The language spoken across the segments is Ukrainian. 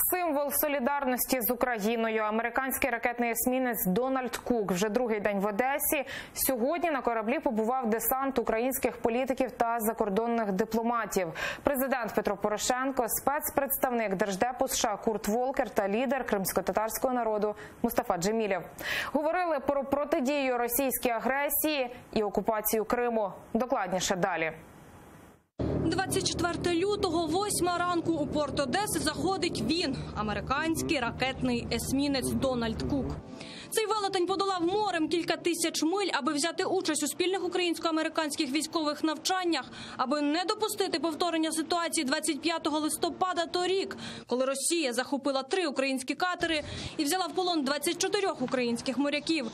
Символ солідарності з Україною. Американський ракетний есмінець Дональд Кук вже другий день в Одесі. Сьогодні на кораблі побував десант українських політиків та закордонних дипломатів. Президент Петро Порошенко, спецпредставник держдепу США Курт Волкер та лідер кримсько-татарського народу Мустафа Джемілєв говорили про протидію російській агресії і окупацію Криму. Докладніше далі. 24 лютого, 8 ранку у порт Одеси заходить він, американський ракетний есмінець Дональд Кук. Цей велетень подолав морем кілька тисяч миль, аби взяти участь у спільних українсько-американських військових навчаннях, аби не допустити повторення ситуації 25 листопада торік, коли Росія захопила три українські катери і взяла в полон 24 українських моряків.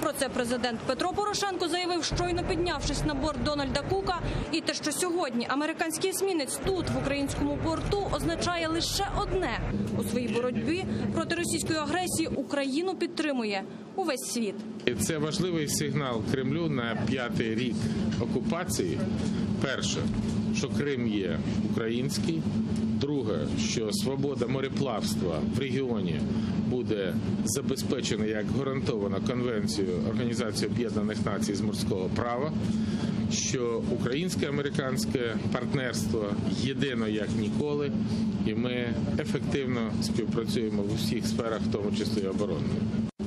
Про це президент Петро Порошенко заявив, щойно піднявшись на борт Дональда Кука, і те, що сьогодні американський есмінець тут в українському порту означає лише одне у своїй боротьбі проти російської агресії Україну підтримує увесь світ. Це важливий сигнал Кремлю на п'ятий рік окупації. Перше, що Крим є український. Друге, що свобода мореплавства в регіоні буде забезпечена як гарантована конвенцією Організації Об'єднаних Націй з морського права. Що українське американське партнерство єдино як ніколи, і ми ефективно співпрацюємо в усіх сферах, в тому числі оборонної.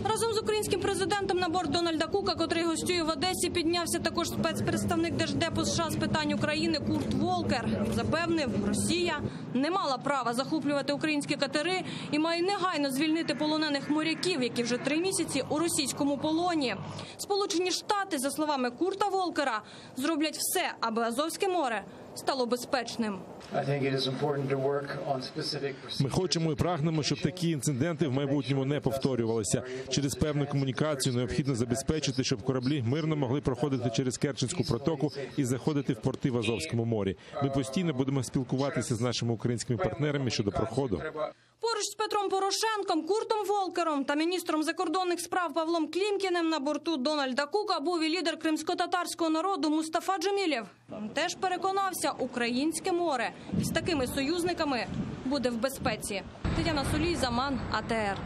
Разом з українським президентом на борт Дональда Кука, котрий гостює в Одесі, піднявся також спецпредставник Держдепу США з питань України Курт Волкер. Запевнив, Росія не мала права захоплювати українські катери і має негайно звільнити полонених моряків, які вже три місяці у російському полоні. Сполучені Штати, за словами Курта Волкера, зроблять все, аби Азовське море стало безпечним. Ми хочемо і прагнемо, щоб такі інциденти в майбутньому не повторювалися. Через певну комунікацію необхідно забезпечити, щоб кораблі мирно могли проходити через Керченську протоку і заходити в порти в Азовському морі. Ми постійно будемо спілкуватися з нашими українськими партнерами щодо проходу. Поруч з Петром Порошенком, Куртом Волкером та міністром закордонних справ Павлом Клімкіним на борту Дональда Кука був і лідер кримсько-татарського народу Мустафа Джемілєв. Теж переконався, українське море із такими союзниками буде в безпеці. Тетяна Солій, Заман, АТР.